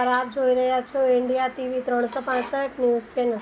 નમસ્કાર, આપ જોઈ રહ્યા છો ઇન્ડિયા ટીવી ત્રણસો પાસઠ ન્યૂઝ ચેનલ.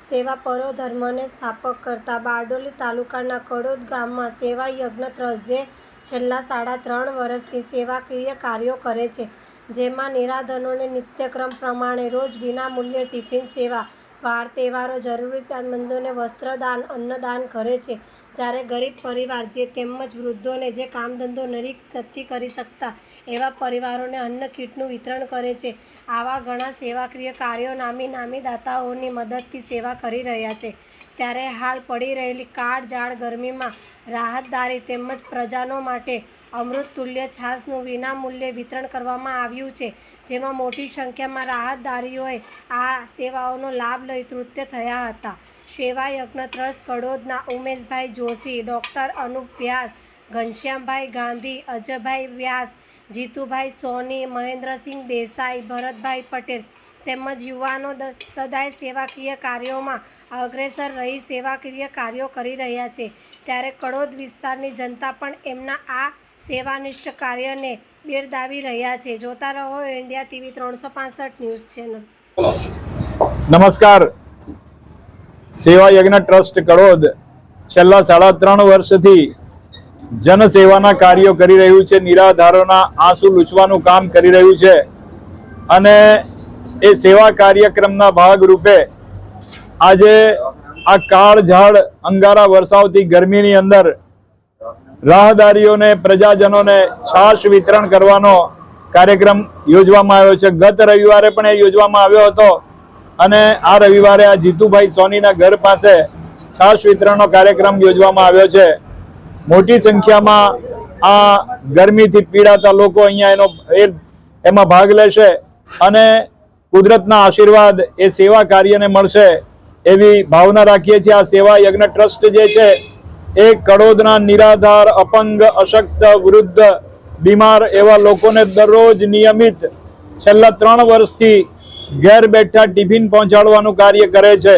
સેવા પરો ધર્મને સ્થાપક કરતા બારડોલી તાલુકાના કડોદ ગામમાં સેવા યજ્ઞ ટ્રસ્ટ જે છેલ્લા સાડા ત્રણ વર્ષથી સેવાકીય કાર્યો કરે છે, જેમાં નિરાધનોને નિત્યક્રમ પ્રમાણે રોજ વિનામૂલ્યે ટિફિન સેવા વાર તહેવારો જરૂરિયાતમંદોને વસ્ત્રદાન, અન્નદાન કરે છે. જ્યારે ગરીબ પરિવાર જે તેમજ વૃદ્ધોને જે કામ ધંધો નથી કરી શકતા, એવા પરિવારોને અન્ન કીટનું વિતરણ કરે છે. આવા ઘણા સેવાકીય કાર્યો નામી નામી દાતાઓની મદદથી સેવા કરી રહ્યા છે. ત્યારે હાલ પડી રહેલી કાળઝાળ ગરમીમાં રાહતદારી તેમજ પ્રજાનો માટે અમૃત તુલ્ય છાસનું વિનામૂલ્યે વિતરણ કરવામાં આવ્યું છે, જેમાં મોટી સંખ્યામાં રાહતદારીઓએ આ સેવાઓનો લાભ લઈ તૃપ્ત થયા હતા. સેવા યજ્ઞ ટ્રસ્ટ કડોદના ઉમેશભાઈ જોશી, ડૉક્ટર અનુપ વ્યાસ, ઘનશ્યામભાઈ ગાંધી, અજયભાઈ વ્યાસ, જીતુભાઈ સોની, મહેન્દ્રસિંહ દેસાઈ, ભરતભાઈ પટેલ તેમજ યુવાનો સદાય સેવાકીય કાર્યોમાં અગ્રેસર રહી સેવાકીય કાર્યો કરી રહ્યા છે. ત્યારે કડોદ વિસ્તારની જનતા પણ એમના આ સેવાનિષ્ઠ કાર્યને બિરદાવી રહ્યા છે. જોતા રહો ઇન્ડિયા ટીવી ત્રણસો પાસઠ ન્યૂઝ ચેનલ. નમસ્કાર. સેવા યજ્ઞ ટ્રસ્ટ કડોદ છેલ્લા સાડા ત્રણ વર્ષથી જનસેવાના કાર્યો કરી રહ્યું છે. નિરાધારોના આંસુ લૂછવાનું કામ કરી રહ્યું છે. અને એ સેવા કાર્યક્રમના ભાગરૂપે આજે આ કાળઝાળ અંગારા વરસાવતી ગરમીની અંદર રાહદારીઓને, પ્રજાજનોને છાશ વિતરણ કરવાનો કાર્યક્રમ યોજવામાં આવ્યો છે. ગત રવિવારે પણ એ યોજવામાં આવ્યો હતો અને આ રવિવારે આ જીતુભાઈ સોનીના ઘર પાસે છાશ વિતરણનો કાર્યક્રમ યોજવામાં આવ્યો છે. મોટી સંખ્યામાં આ ગરમીથી પીડાતા લોકો અહીંયા એનો એમાં ભાગ લેશે અને કુદરતના આશીર્વાદ એ સેવા કાર્યને મળશે એવી ભાવના રાખીએ છીએ. આ સેવા યજ્ઞ ટ્રસ્ટ જે છે એ કડોદના નિરાધાર, અપંગ, અશક્ત, વૃદ્ધ, બીમાર એવા લોકોને દરરોજ નિયમિત છેલ્લા ત્રણ વર્ષથી ઘેર બેઠા ટિફિન પહોંચાડવાનું કાર્ય કરે છે.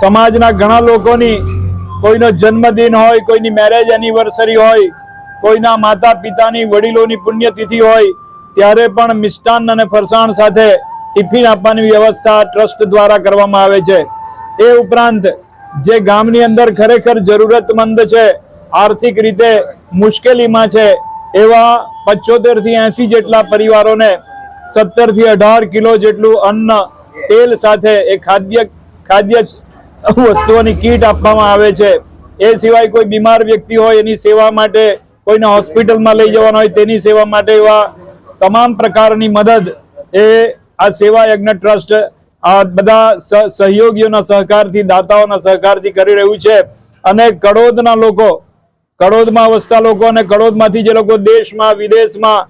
સમાજના ઘણા લોકોની કોઈનો જન્મદિન હોય, કોઈની મેરેજ એનિવર્સરી હોય, કોઈના માતા પિતાની વડીલોની પુણ્યતિથિ હોય, ત્યારે પણ મિષ્ટાન અને ફરસાણ સાથે ટિફિન આપવાની વ્યવસ્થા ટ્રસ્ટ દ્વારા કરવામાં આવે છે. એ ઉપરાંત જે ગામની અંદર ખરેખર જરૂરતમંદ છે, આર્થિક રીતે મુશ્કેલીમાં છે, એવા પચોતેરથી એસી જેટલા પરિવારોને સત્તરથી અઢાર કિલો જેટલું અન્ન, તેલ સાથે એ ખાદ્ય ખાદ્ય વસ્તુઓની કીટ આપવામાં આવે છે. એ સિવાય કોઈ બીમાર વ્યક્તિ હોય, એની સેવા માટે કોઈને હોસ્પિટલમાં લઈ જવાનો હોય, તેની સેવા માટે એવા તમામ પ્રકારની મદદ એ આ સેવા યજ્ઞ ટ્રસ્ટ બધા સહયોગીઓના સહકારથી, દાતાઓના સહકારથી કરી રહ્યું છે. અને કડોદના લોકો, કડોદમાં વસતા લોકો અને કડોદમાંથી જે લોકો દેશમાં, વિદેશમાં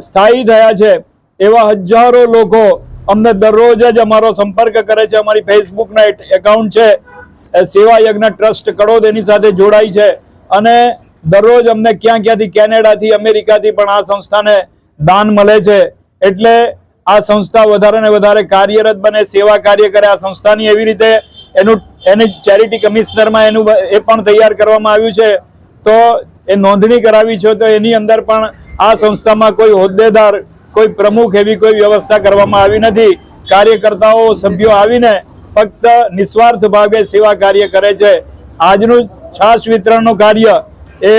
સ્થાયી થયા છે, એવા હજારો લોકો અમને દરરોજ જ અમારો સંપર્ક કરે છે. અમારી ફેસબુકના એકાઉન્ટ છે. સેવા યજ્ઞ ટ્રસ્ટ કડોદ એની સાથે જોડાય છે. અને દરરોજ અમને ક્યાં ક્યાંથી કેનેડાથી, અમેરિકાથી પણ આ સંસ્થાને દાન મળે છે. એટલે આ સંસ્થા વધારે ને વધારે કાર્યરત બને, સેવા કાર્ય કરે. આ સંસ્થાની એવી રીતે એનું એની ચેરિટી કમિશનરમાં એનું એ પણ તૈયાર કરવામાં આવ્યું છે. તો એ નોંધણી કરાવી છે, તો એની અંદર પણ આ સંસ્થામાં કોઈ હોદ્દેદાર, કોઈ પ્રમુખ એવી કોઈ વ્યવસ્થા કરવામાં આવી નથી. કાર્યકર્તાઓ, સભ્યો આવીને ફક્ત નિસ્વાર્થ ભાગે સેવા કાર્ય કરે છે. આજનું છાશ વિતરણનું કાર્ય એ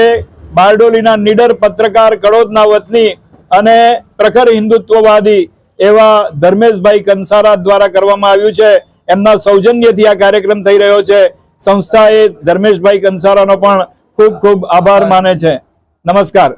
બારડોલીના નીડર પત્રકાર કડોદના વતની અને પ્રખર હિન્દુત્વવાદી એવા ધર્મેશભાઈ કંસારા દ્વારા કરવામાં આવ્યું છે. એમના સૌજન્યથી આ કાર્યક્રમ થઈ રહ્યો છે. સંસ્થાએ ધર્મેશભાઈ કંસારાનો પણ ખૂબ ખૂબ આભાર માને છે. નમસ્કાર.